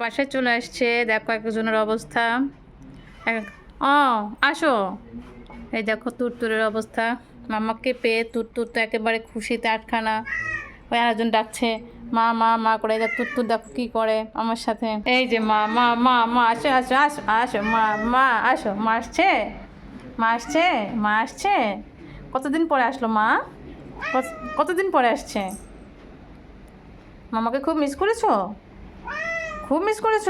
বাসায় চলে আসছে। দেখো একজনের অবস্থা। ও, আসো। এই দেখো তুরতুরের অবস্থা। মামাকে পেয়ে তুরতুর তো একেবারে খুশিতে আটখানা। ওই আরেকজন ডাকছে, মা মা মা করে দেখ তুরতুর দেখো কী করে আমার সাথে। এই যে মা মা মা মা, আসো আসো আসো আসো, মা মা, আসো, মা আসছে? মা আসছে? মা আসছে? কতদিন পরে আসলো মা? কত- কতদিন পরে আসছে? মামাকে খুব মিস করেছ? খুব মিস করেছ?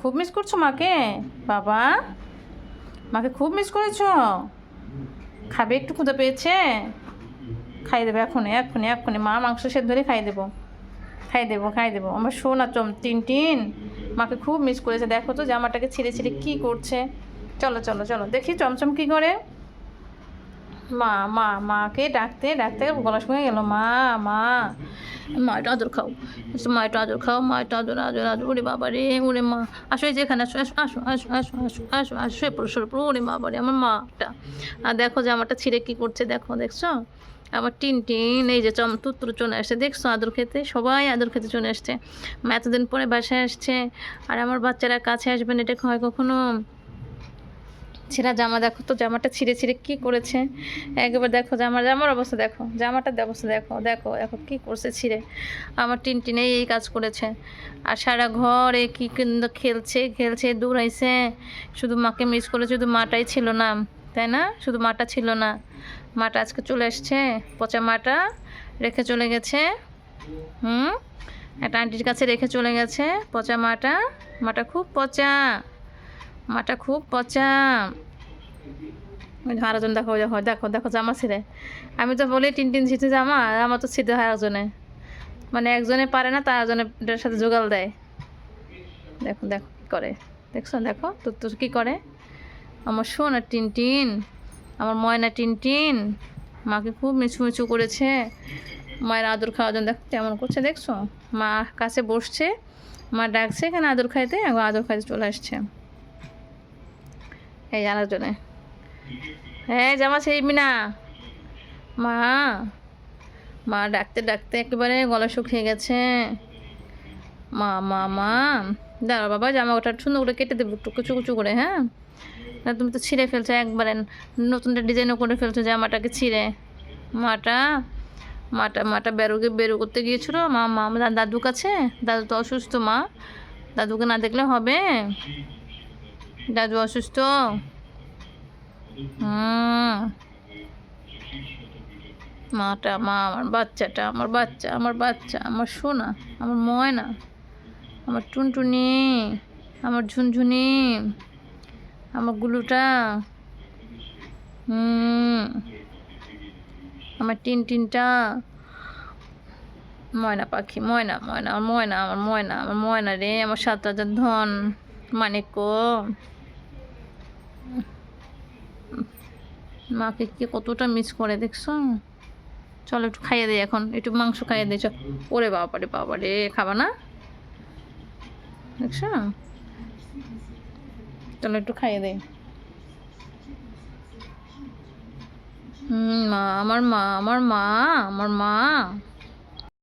খুব মিস করছ মাকে? বাবা, মাকে খুব মিস করেছ? খাবে একটু ক্ষুদা পেয়েছে? খাই দেবে এখনই এক্ষুনি এক্ষুনি মা মাংস সেদ্ধ ধরে খাই দেবো। খাই দেবো খাই দেবো। আমার সোনা চম তিন টিন। মাকে খুব মিস করেছে। দেখো তো জামাটাকে ছিঁড়ে ছিঁড়ে কী করছে। চলো চলো চলো। দেখি চমচম কী করে? মা মা মাকে ডাকতে ডাকতে গলা শুনে গেল মা মা। মা একটু আদর খাও। বলছে, মা একটু আদর খাও মা একটু আদর আদর আদর ওরে বাবা রে ওরে মা। আসো এই যে এখানে আসো আসো আসো আসো আসো আসো আসো আসো শুয়ে পড়ো শুয়ে পড়ো ওরে বাবা রে আমার মাটা। আর দেখো যে আমারটা ছিঁড়ে কী করছে দেখো দেখছ? আবার টিন টিন এই যে চম তুত্তুর চলে আসছে দেখছ আদর খেতে? সবাই আদর খেতে চলে আসছে। মা এতদিন পরে বাসায় আসছে আর আমার বাচ্চারা কাছে আসবেন এটা হয় কখনো? ছেঁড়া জামা দেখো, তো জামাটা ছিঁড়ে ছিঁড়ে কী করেছে? একবার দেখো জামার জামার অবস্থা দেখো, জামাটার অবস্থা দেখো দেখো দেখো কী করছে ছিঁড়ে? আমার টিন টিনে এই কাজ করেছে। আর সারা ঘরে কী কিন্তু খেলছে খেলছে, দৌড়াইছে। শুধু মাকে মিস করে শুধু মাটাই ছিল না, তাই না? শুধু মাটা ছিল না। মাটা আজকে চলে এসছে, পচা মাটা রেখে চলে গেছে। হুম? একটা আন্টির কাছে রেখে চলে গেছে, পচা মাটা। মাটা খুব পচা। মাটা খুব পচা। আরেকজন দেখো দেখো দেখো দেখো জামা ছিঁড়ে। আমি তো বলি টিন টিন ছিঁড়ছে জামা আমার তো ছিঁড়ে একজনে মানে একজনে পারে না, তার একজনে এটার সাথে জোগাল দেয়। দেখো দেখো কী করে। দেখছ, দেখো তোর তোর কী করে? আমার আর টিন টিন, আমার ময়না টিন টিন, মাকে খুব মিছু মিছু করেছে। মায়ের আদর খাওয়ার জন্য দেখো কেমন করছে, দেখছ? মা কাছে বসছে, মা ডাকছে, এখানে আদর খাইতে আদর খাইতে চলে আসছে। এই আরেকজনে হ্যাঁ জামা ছিঁড়বি না। মা মা ডাকতে ডাকতে একেবারে গলা শুকিয়ে গেছে। মা মা মা দাঁড়া বাবা, জামা ওটা সুন্দর করে কেটে দেবো একটু কুচু কুচু করে হ্যাঁ? না, তুমি তো ছিঁড়ে ফেলছো একবারে নতুনটা ডিজাইনও করে ফেলছো জামাটাকে ছিঁড়ে। মাটা মাটা মাটা বেরোকে বেরো করতে গিয়েছিল। মা মা দাদু কাছে, দাদু তো অসুস্থ মা। দাদুকে না দেখলে হবে। দাদু অসুস্থ? হুম। মাটা মা আমার বাচ্চাটা আমার বাচ্চা আমার বাচ্চা আমার সোনা আমার ময়না আমার টুনটুনি আমার ঝুনঝুনি আমার গুলুটা হুম। আমার টিন টিনটা ময়না পাখি ময়না ময়না আমার ময়না আমার ময়না আমার ময়না রে আমার সাত হাজার ধন মানিক্য মাকে কি কতটা মিস করে দেখছ? চলো একটু খাইয়ে দিই এখন, একটু মাংস খাইয়ে দিই, চল। ওরে বাবা রে বাবা রে খাবা না? দেখছ? চলো একটু খাইয়ে দেয় হুম, মা, আমার মা আমার মা আমার মা।